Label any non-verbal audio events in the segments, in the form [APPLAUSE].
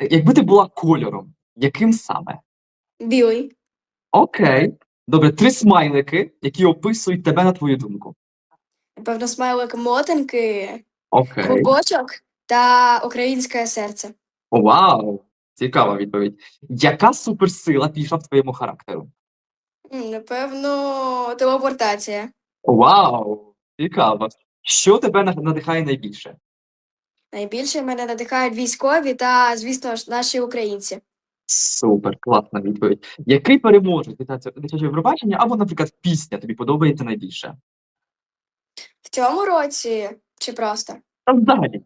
якби ти була кольором, яким саме? Білий. Окей. Добре, три смайлики, які описують тебе на твою думку. Напевно, смайлик мотанки, Окей. клубочок та українське серце. Вау! Цікава відповідь. Яка суперсила пішла в твоєму характеру? М, Напевно, телепортація. Вау! Цікаво. Що тебе на- надихає найбільше? Найбільше мене надихають військові та, звісно ж, наші українці. Супер, класна відповідь. Який переможець дитячого Євробачення або, наприклад, пісня тобі подобається найбільше? В цьому році чи просто? Та взагалі.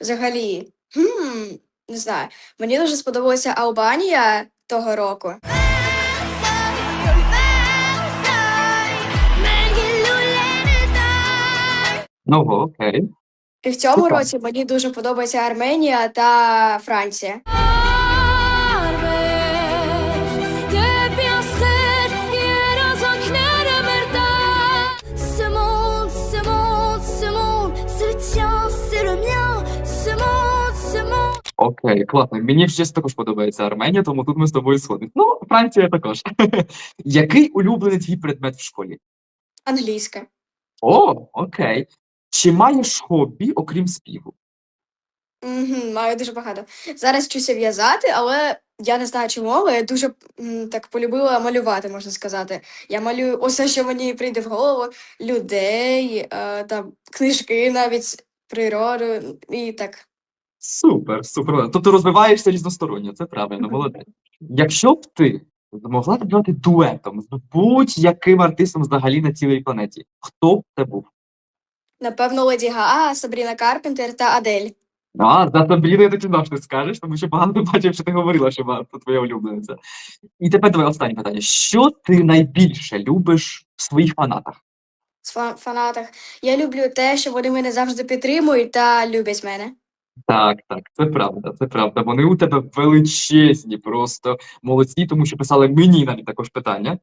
Взагалі, хм, не знаю. Мені дуже сподобалася Албанія того року. Ну, окей. І в цьому Супер. році мені дуже подобається Арменія та Франція. Окей, класно. Мені чесно також подобається Арменія, тому тут ми з тобою сходимо. Ну, Франція також. [LAUGHS] Який улюблений твій предмет в школі? Англійська. О, окей. Чи маєш хобі, окрім співу? Угу, маю дуже багато. Зараз вчуся в'язати, але я не знаю чому, але я дуже м, так полюбила малювати, можна сказати. Я малюю усе, що мені прийде в голову, людей, е, там, книжки, навіть природу і так. Супер, супер. Тобто розвиваєшся різносторонньо, це правильно, молодець. Якщо б ти змогла співати дуетом з будь-яким артистом взагалі на цілій планеті, хто б це був? Напевно, Леді Гага, Сабріна Карпентер та Адель. А, за Сабріну я тоді знав, що ти скажеш, тому що багато [LAUGHS] бачив, що ти говорила, що багато твоя улюблениця. І тепер давай останнє питання. Що ти найбільше любиш в своїх фанатах? З фа- фанатах. Я люблю те, що вони мене завжди підтримують та люблять мене. Так, так, це правда, це правда. Вони у тебе величезні, просто молодці, тому що писали мені навіть також питання.